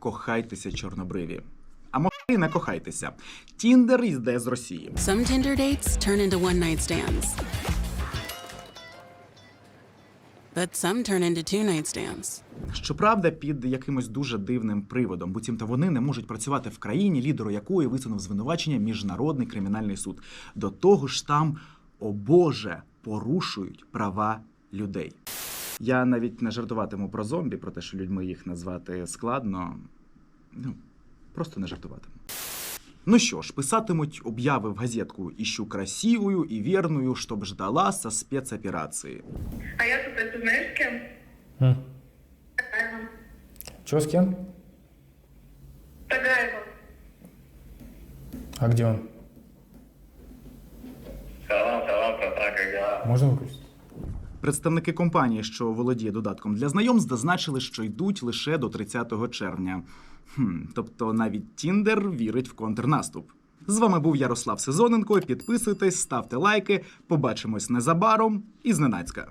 кохайтеся чорнобриві. А може і не кохайтеся. Тіндер йде з Росії. Some Tinder dates turn into one night stands. But some turn into two night stands. Щоправда, під якимось дуже дивним приводом, буцімто вони не можуть працювати в країні, лідеру якої висунув звинувачення міжнародний кримінальний суд. До того ж, там, о Боже, порушують права людей. Я навіть не жартуватиму про зомбі, про те, що людьми їх назвати складно. Ну, просто не жартуватиму. Ну що ж, писатимуть обяви в газетку «Іщу красивую і вірную, щоб ждала со спецоперації. А я тут, ты знаешь, с кем? М. Тагаевым. Чего с кем? Тагаевым. А где он? Салам, салам, братан, как дела? Можно выключить? Представники компанії, що володіє додатком для знайомств, зазначили, що йдуть лише до 30 червня. Хм, тобто навіть Тіндер вірить в контрнаступ. З вами був Ярослав Сезоненко. Підписуйтесь, ставте лайки. Побачимось незабаром і зненацька.